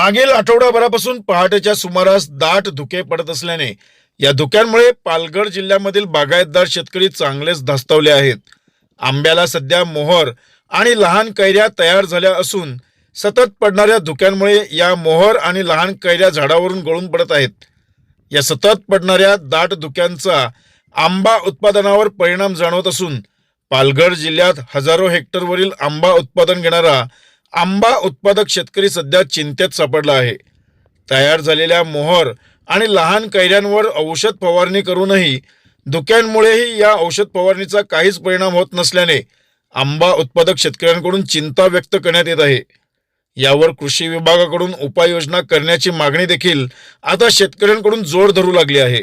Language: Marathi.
मागील आठवडाभरापासून पहाटेच्या सुमारास दाट धुके पडत असल्याने या धुक्यांमुळे पालघर जिल्ह्यामधील बागायतदार शेतकरी चांगलेच धास्तावले आहेत. आंब्याला सध्या मोहर आणि लहान कैऱ्या तयार झाल्या असून सतत पडणाऱ्या धुक्यांमुळे या मोहर आणि लहान कैऱ्या झाडावरून गळून पडत आहेत. या सतत पडणाऱ्या दाट धुक्यांचा आंबा उत्पादनावर परिणाम जाणवत असून पालघर जिल्ह्यात हजारो हेक्टरवरील आंबा उत्पादन घेणारा आंबा उत्पादक शेतकरी सध्या चिंतेत सापडला आहे. तयार झालेल्या मोहर आणि लहान कैऱ्यांवर औषध फवारणी करूनही धुक्यांमुळेही या औषध फवारणीचा काहीच परिणाम होत नसल्याने आंबा उत्पादक शेतकऱ्यांकडून चिंता व्यक्त करण्यात येत आहे. यावर कृषी विभागाकडून उपाययोजना करण्याची मागणी देखील आता शेतकऱ्यांकडून जोर धरू लागली आहे.